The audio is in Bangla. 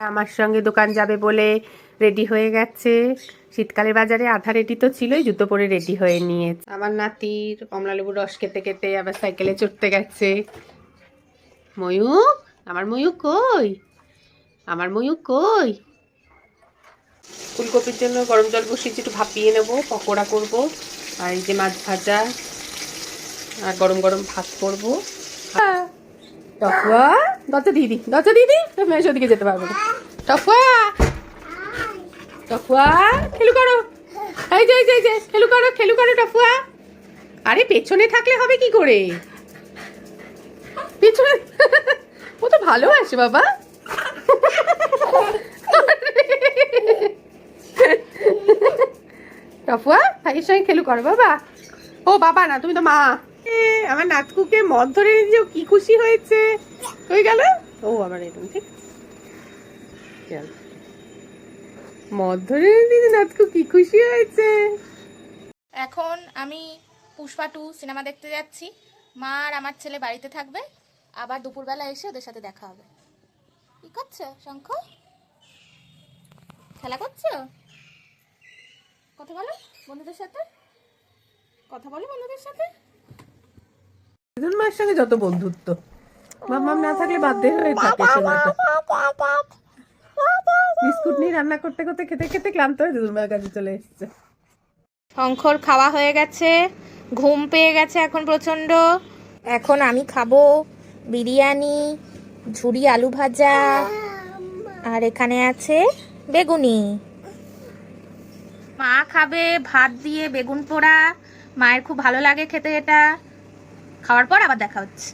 আমার সঙ্গে দোকান যাবে বলে রেডি হয়ে গেছে। শীতকালের বাজারে আধা রেডি তো ছিলই, জুতো পরে রেডি হয়ে নিয়ে আমার নাতির কমলালেবুর রস খেতে খেতে আবার সাইকেলে চড়তে গেছে। ময়ূক আমার ময়ূক কই? আমার ময়ূক কই? ফুলকপির জন্য গরম জল বসিয়েছি, একটু ভাপিয়ে নেব, পকোড়া করব, আর এই যে মাছ ভাজা, আর গরম গরম ভাত করব। টফুয়া? দরজা দিদি দরজা দিদি এসে ওদিকে যেতে পারব টফুয়া! টফুয়া, খেলু করো। এই যে এই যে এই যে, খেলু করো খেলু করো টফুয়া। আরে, পেছনে থাকলে হবে কি করে? পেছনে ও তো ভালো আছে বাবা। টফুয়া, ভাইয়ের সঙ্গে খেলু করো, বাবা। ও, বাবা না, তুমি তো মা। আমার নাতকুকে মদ ধরে নিয়ে যে কি খুশি হয়েছে? হয়ে গেল? ও, আবার এরকম, ঠিক? মদ ধরে নিয়ে নাতকু কি খুশি হয়েছে? এখন আমি পুষ্পা টু সিনেমা দেখতে যাচ্ছি। মা আর আমার ছেলে বাড়িতে থাকবে। আবার দুপুরবেলা এসে ওদের সাথে দেখা হবে। কি করছ, শঙ্খ? খেলা করছ? কথা বলো বন্ধুদের সাথে। কথা বলো বন্ধুদের সাথে। দুজন মায়ের সঙ্গে যত বন্ধুত্ব। মাম্মাম না থাকলে বাধ্য হয়ে থাকে সময়টা বিস্কুট নিয়ে রান্না করতে করতে খেতে খেতে ক্লান্ত হয়ে দুজন মায়ের কাছে চলে এসছে। শঙ্খর খাওয়া হয়ে গেছে ঘুম পেয়ে গেছে এখন প্রচণ্ড। এখন আমি খাব বিরিয়ানি ঝুড়ি আলু ভাজা আর এখানে আছে বেগুনি। মা খাবে ভাত দিয়ে বেগুন পোড়া মায়ের খুব ভালো লাগে খেতে এটা। খাওয়ার পর আবার দেখা হচ্ছে।